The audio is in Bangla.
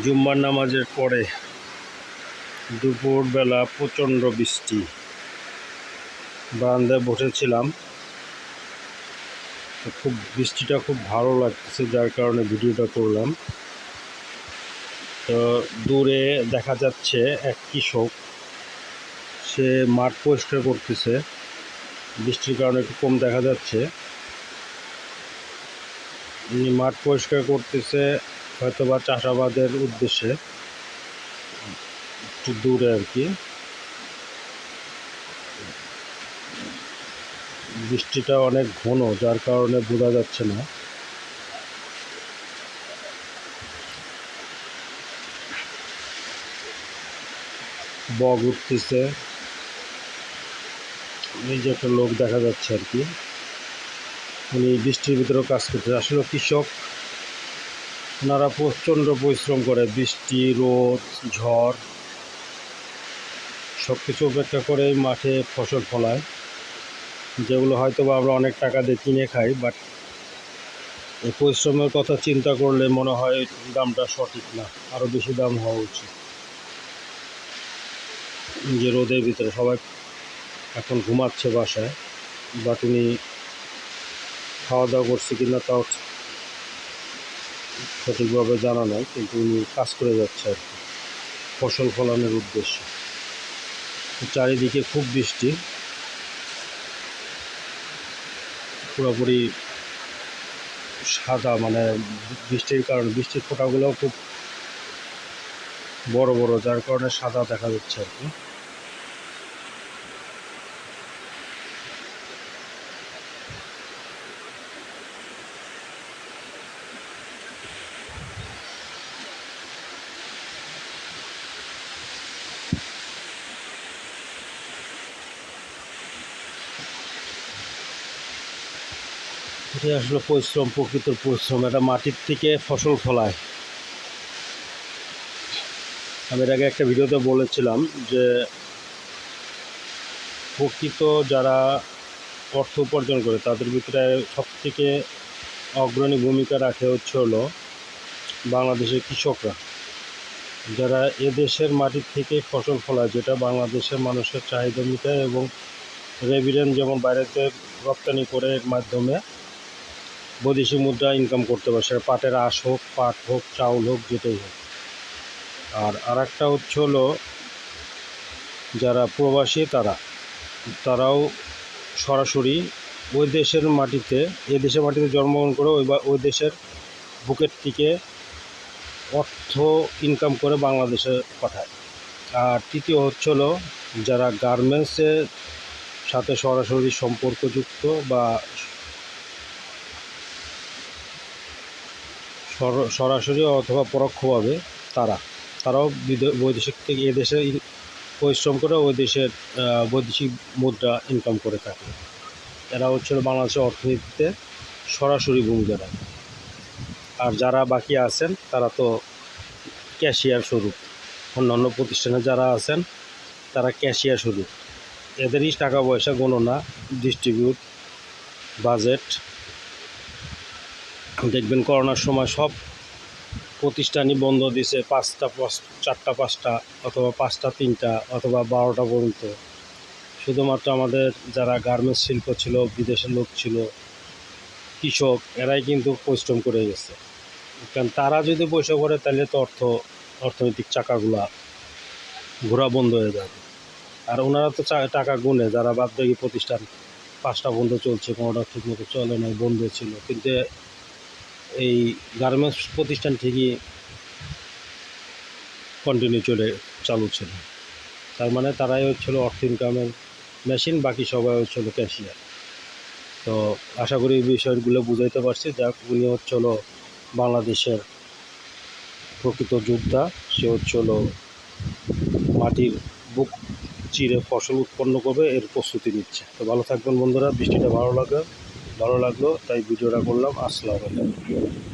জুম্মার নামাজের পরে দুপুরবেলা প্রচণ্ড বৃষ্টি। বারান্দায় বসেছিলাম। খুব বৃষ্টিটা খুব ভালো লাগতেছে, যার কারণে ভিডিওটা করলাম। তো দূরে দেখা যাচ্ছে এক কৃষক, সে মাঠ পরিষ্কার করতেছে। বৃষ্টির কারণে একটু কম দেখা যাচ্ছে। মাঠ পরিষ্কার করতেছে হয়তো বা চাষাবাদের উদ্দেশ্যে একটু দূরে আর কি। বৃষ্টিটা অনেক ঘন, যার কারণে বোঝা যাচ্ছে না। বগ উঠতেছে। এই যে একটা লোক দেখা যাচ্ছে আর কি। উনি বৃষ্টির ভিতরেও কাজ করতে আসলে কৃষক ওনারা প্রচণ্ড পরিশ্রম করে বৃষ্টি, রোদ, ঝড় সব কিছু উপেক্ষা করে মাঠে ফসল ফলায়। যেগুলো হয়তো বা আমরা অনেক টাকা দিয়ে কিনে খাই বাট এই পরিশ্রমের কথা চিন্তা করলে মনে হয় দামটা সঠিক না আরও বেশি দাম হওয়া উচিত। যে রোদের ভিতরে সবাই এখন ঘুমাচ্ছে বাসায় বাট উনি খাওয়া দাওয়া করছে কিনা তাও সঠিকভাবে জানা নাই, কিন্তু উনি কাজ করে যাচ্ছে আর কি। ফসল ফলানোর উদ্দেশ্যে। চারিদিকে খুব বৃষ্টি। পুরোপুরি সাদা মানে বৃষ্টির কারণে, বৃষ্টির ফোঁটাগুলোও খুব বড় বড়, যার কারণে সাদা দেখা যাচ্ছে আর কি। এটা আসলে পরিশ্রম, প্রকৃত পরিশ্রম। এটা মাটির থেকে ফসল ফলায়। আমি এর আগে একটা ভিডিওতে বলেছিলাম যে, প্রকৃত যারা অর্থ উপার্জন করে, তাদের ভিতরে সব থেকে অগ্রণী ভূমিকা রাখে হচ্ছে হলো বাংলাদেশের কৃষকরা। যারা এদেশের মাটির থেকে ফসল ফলায়, যেটা বাংলাদেশের মানুষের চাহিদা মেটায় এবং রেভিডেন্ট যেমন বাইরেতে রপ্তানি করে এর মাধ্যমে বৈদেশিক মুদ্রা ইনকাম করতে পারে, সেটা পাটের আঁশ হোক, পাট হোক, চাউল হোক, যেটাই হোক। আর আর একটা হচ্ছে হলো, যারা প্রবাসী তারা, তারাও সরাসরি ওই দেশের মাটিতে এ দেশের মাটিতে জন্মগ্রহণ করে ওই বা- ওই দেশের বুকের থেকে অর্থ ইনকাম করে বাংলাদেশে পাঠায়। আর তৃতীয় হচ্ছে হলো, যারা গার্মেন্টসের সাথে সরাসরি সম্পর্কযুক্ত বা সরাসরি অথবা পরোক্ষভাবে তারা। তারাও বিদে- বৈদেশিক থেকে এদেশে পরিশ্রম করে ওই দেশের বৈদেশিক মুদ্রা ইনকাম করে থাকে। এরা হচ্ছে বাংলাদেশের অর্থনীতিতে সরাসরি ভূমিকা রাখে। আর যারা বাকি আছেন, তারা তো ক্যাশিয়ার স্বরূপ। অন্যান্য প্রতিষ্ঠানে যারা আছেন, তারা ক্যাশিয়ার স্বরূপ। এদেরই টাকা পয়সা গণনা ডিস্ট্রিবিউট বাজেট দেখবেন করোনার সময় সব প্রতিষ্ঠানই বন্ধ দিছে পাঁচটা, পাঁচ- চারটা, পাঁচটা অথবা পাঁচটা, তিনটা অথবা বারোটা পর্যন্ত। শুধুমাত্র আমাদের যারা গার্মেন্টস শিল্প ছিল, বিদেশের লোক ছিল, কৃষক, এরাই কিন্তু পরিশ্রম করে গেছে। কারণ তারা যদি পয়সা করে তাহলে তো অর্থ, অর্থনৈতিক চাকাগুলা ঘোরা বন্ধ হয়ে যাবে। আর ওনারা তো টাকা গুনে, যারা বাদবাকি প্রতিষ্ঠান পাঁচটা বন্ধ চলছে, কোনোটা ঠিকমতো চলে না বন্ধ ছিল। কিন্তু এই গার্মেন্টস প্রতিষ্ঠান ঠিকই কন্টিনিউ চলে, চালু ছিল। তার মানে তারাই হচ্ছিল অর্থ ইনকামের মেশিন বাকি সবাই হচ্ছিল ক্যাশিয়ার তো আশা করি এই বিষয়গুলো বুঝাইতে পারছি। যাক, উনি হচ্ছিল বাংলাদেশের প্রকৃত যোদ্ধা। সে হচ্ছিল মাটির বুক চিরে ফসল উৎপন্ন করবে, এর প্রস্তুতি নিচ্ছে। তো ভালো থাকবেন বন্ধুরা, বৃষ্টিটা ভালো লাগে। ভালো লাগল তাই ভিডিওটা করলাম। আসসালামু আলাইকুম।